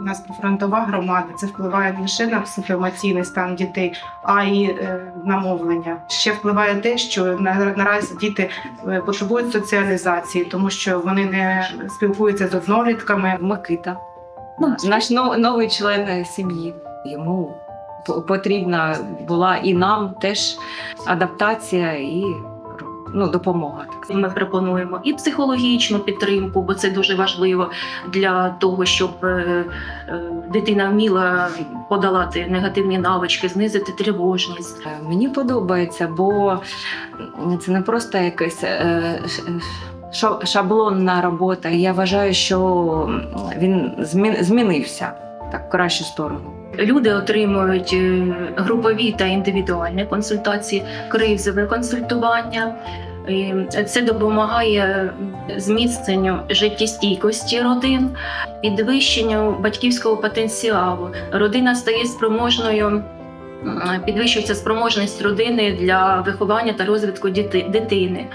У нас прифронтова громада. Це впливає не лише на психоемоційний стан дітей, а й е, на мовлення. Ще впливає те, що на- наразі діти е, потребують соціалізації, тому що вони не спілкуються з однолітками. Микита, ну, наш нов- новий член сім'ї. Йому потрібна була і нам теж адаптація і ну, допомога. Ми пропонуємо і психологічну підтримку, бо це дуже важливо для того, щоб е, е, дитина вміла подолати негативні навички, знизити тривожність. Е, Мені подобається, бо це не просто якась е, шаблонна робота. Я вважаю, що він змін- змінився так в кращу сторону. Люди отримують е, групові та індивідуальні консультації, кризове консультування. Це допомагає зміцненню життєстійкості родин, підвищенню батьківського потенціалу. Родина стає спроможною, підвищується спроможність родини для виховання та розвитку дитини.